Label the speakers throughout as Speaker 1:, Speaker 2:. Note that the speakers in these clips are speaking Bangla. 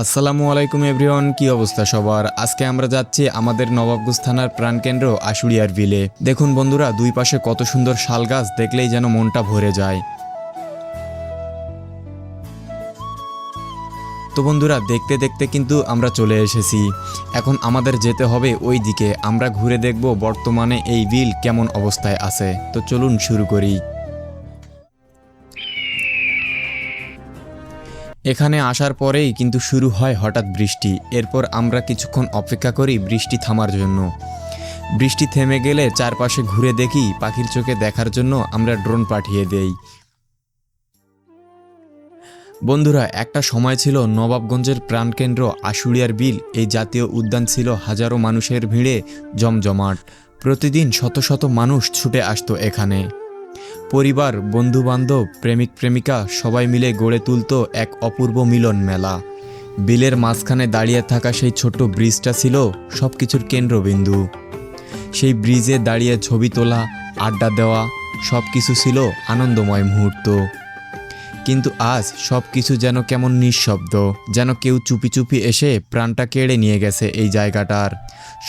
Speaker 1: আসসালামু আলাইকুম এভরিওয়ান, কি অবস্থা সবার? আজকে আমরা যাচ্ছি আমাদের নবাবগঞ্জ থানার প্রাণকেন্দ্র আশুলিয়ার বিলে দেখুন বন্ধুরা, দুই পাশে কত সুন্দর শাল গাছ, দেখলেই যেন মনটা ভরে যায়। তো বন্ধুরা, দেখতে দেখতে কিন্তু আমরা চলে এসেছি। এখন আমাদের যেতে হবে ওই দিকে আমরা ঘুরে দেখব বর্তমানে এই বিল কেমন অবস্থায় আছে। তো চলুন শুরু করি। এখানে আসার পরেই কিন্তু শুরু হয় হঠাৎ বৃষ্টি। এরপর আমরা কিছুক্ষণ অপেক্ষা করি বৃষ্টি থামার জন্য। বৃষ্টি থেমে গেলে চারপাশে ঘুরে দেখি পাখির চোখে দেখার জন্য আমরা ড্রোন পাঠিয়ে দেই। বন্ধুরা, একটা সময় ছিল নবাবগঞ্জের প্রাণকেন্দ্র আশুলিয়ার বিল, এই জাতীয় উদ্যান ছিল হাজারো মানুষের ভিড়ে জমজমাট। প্রতিদিন শত শত মানুষ ছুটে আসতো এখানে। পরিবার, বন্ধুবান্ধব, প্রেমিক, প্রেমিকা সবাই মিলে গড়ে তুলত এক অপূর্ব মিলন মেলা। বিলের মাঝখানে দাঁড়িয়ে থাকা সেই ছোট্ট ব্রিজটা ছিল সব কিছুর কেন্দ্রবিন্দু। সেই ব্রিজে দাঁড়িয়ে ছবি তোলা, আড্ডা দেওয়া সব কিছু ছিল আনন্দময় মুহূর্ত। কিন্তু আজ সব কিছু যেন কেমন নিঃশব্দ, যেন কেউ চুপি চুপি এসে প্রাণটা কেড়ে নিয়ে গেছে এই জায়গাটার।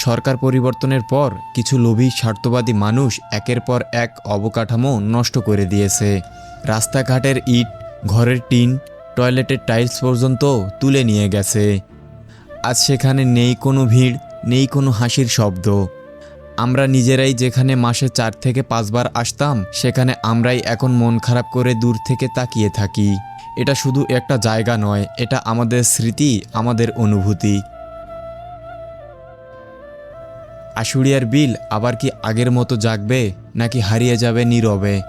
Speaker 1: সরকার পরিবর্তনের পর কিছু লোভী, স্বার্থবাদী মানুষ একের পর এক অবকাঠামো নষ্ট করে দিয়েছে। রাস্তাঘাটের ইট, ঘরের টিন, টয়লেটের টাইলস পর্যন্ত তুলে নিয়ে গেছে। আজ সেখানে নেই কোনো ভিড়, নেই কোনো হাসির শব্দ। আমরা নিজেরাই যেখানে মাসে চার থেকে পাঁচবার আসতাম, সেখানে আমরাই এখন মন খারাপ করে দূর থেকে তাকিয়ে থাকি। এটা শুধু একটা জায়গা নয়, এটা আমাদের স্মৃতি, আমাদের অনুভূতি। আশুলিয়ার বিল আবার কি আগের মতো জাগবে, নাকি হারিয়ে যাবে নীরবে?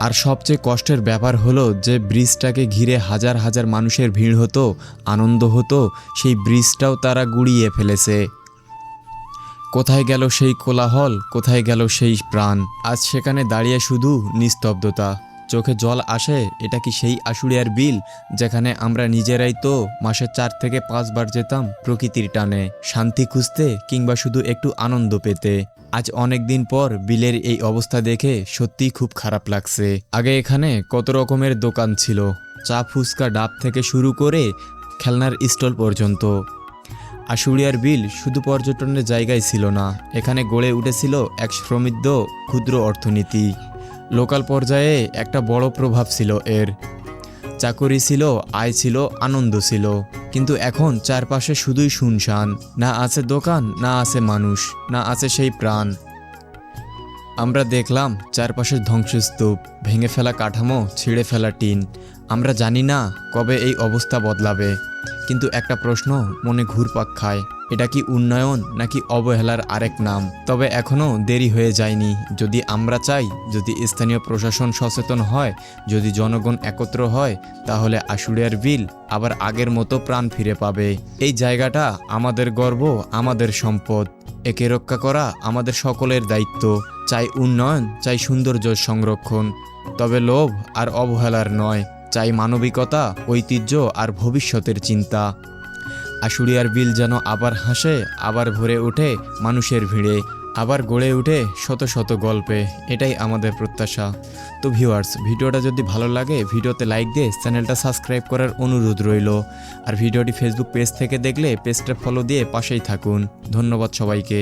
Speaker 1: আর সবচেয়ে কষ্টের ব্যাপার হলো যে ব্রিজটাকে ঘিরে হাজার হাজার মানুষের ভিড় হতো, আনন্দ হতো, সেই ব্রিজটাও তারা গুড়িয়ে ফেলেছে। কোথায় গেল সেই কোলাহল, কোথায় গেল সেই প্রাণ? আজ সেখানে দাঁড়িয়ে শুধু নিস্তব্ধতা। চোখে জল আসে, এটা কি সেই আশুলিয়ার বিল? যেখানে আমরা নিজেরাই তো মাসে চার থেকে পাঁচবার যেতাম প্রকৃতির টানে। শান্তি খুঁজতে কিংবা শুধু একটু আনন্দ পেতে। আজ অনেক দিন পর বিলের এই অবস্থা দেখে সত্যিই খুব খারাপ লাগছে। আগে এখানে কত রকমের দোকান ছিল। চা ফুচকা ডাব থেকে শুরু করে খেলনার স্টল পর্যন্ত। আশুলিয়ার বিল শুধু পর্যটনের জায়গায় ছিল না, এখানে গড়ে উঠেছিল এক সমৃদ্ধ, ক্ষুদ্র অর্থনীতি। লোকাল পর্যায়ে একটা বড় প্রভাব ছিল এর। চাকরি ছিল, আয় ছিল, আনন্দ ছিল। কিন্তু এখন চারপাশে শুধুই শুনশান, না আছে দোকান, না আছে মানুষ, না আছে সেই প্রাণ। আমরা দেখলাম চারপাশের ধ্বংসস্তূপ, ভেঙে ফেলা কাঠামো, ছিঁড়ে ফেলা টিন। আমরা জানি না কবে এই অবস্থা বদলাবে। কিন্তু একটা প্রশ্ন মনে ঘুরপাক খায়, এটা কি উন্নয়ন নাকি অবহেলার আরেক নাম? তবে এখনও দেরি হয়ে যায়নি। যদি আমরা চাই, যদি স্থানীয় প্রশাসন সচেতন হয়, যদি জনগণ একত্র হয়, তাহলে আশুলিয়ার বিল আবার আগের মতো প্রাণ ফিরে পাবে। এই জায়গাটা আমাদের গর্ব, আমাদের সম্পদ। একে রক্ষা করা আমাদের সকলের দায়িত্ব। চাই উন্নয়ন, চাই সৌন্দর্য সংরক্ষণ। তবে লোভ আর অবহেলার নয়, চাই মানবিকতা, ঐতিহ্য আর ভবিষ্যতের চিন্তা। আশুলিয়ার বিল যেন আবার হাসে, আবার ভরে ওঠে মানুষের ভিড়ে, আবার গড়ে উঠে শত শত গল্পে, এটাই আমাদের প্রত্যাশা। তো ভিউয়ার্স ভিডিওটা যদি ভালো লাগে, ভিডিওতে লাইক দিয়ে চ্যানেলটা সাবস্ক্রাইব করার অনুরোধ রইল। আর ভিডিওটি ফেসবুক পেজ থেকে দেখলে পেজটা ফলো দিয়ে পাশেই থাকুন। ধন্যবাদ সবাইকে।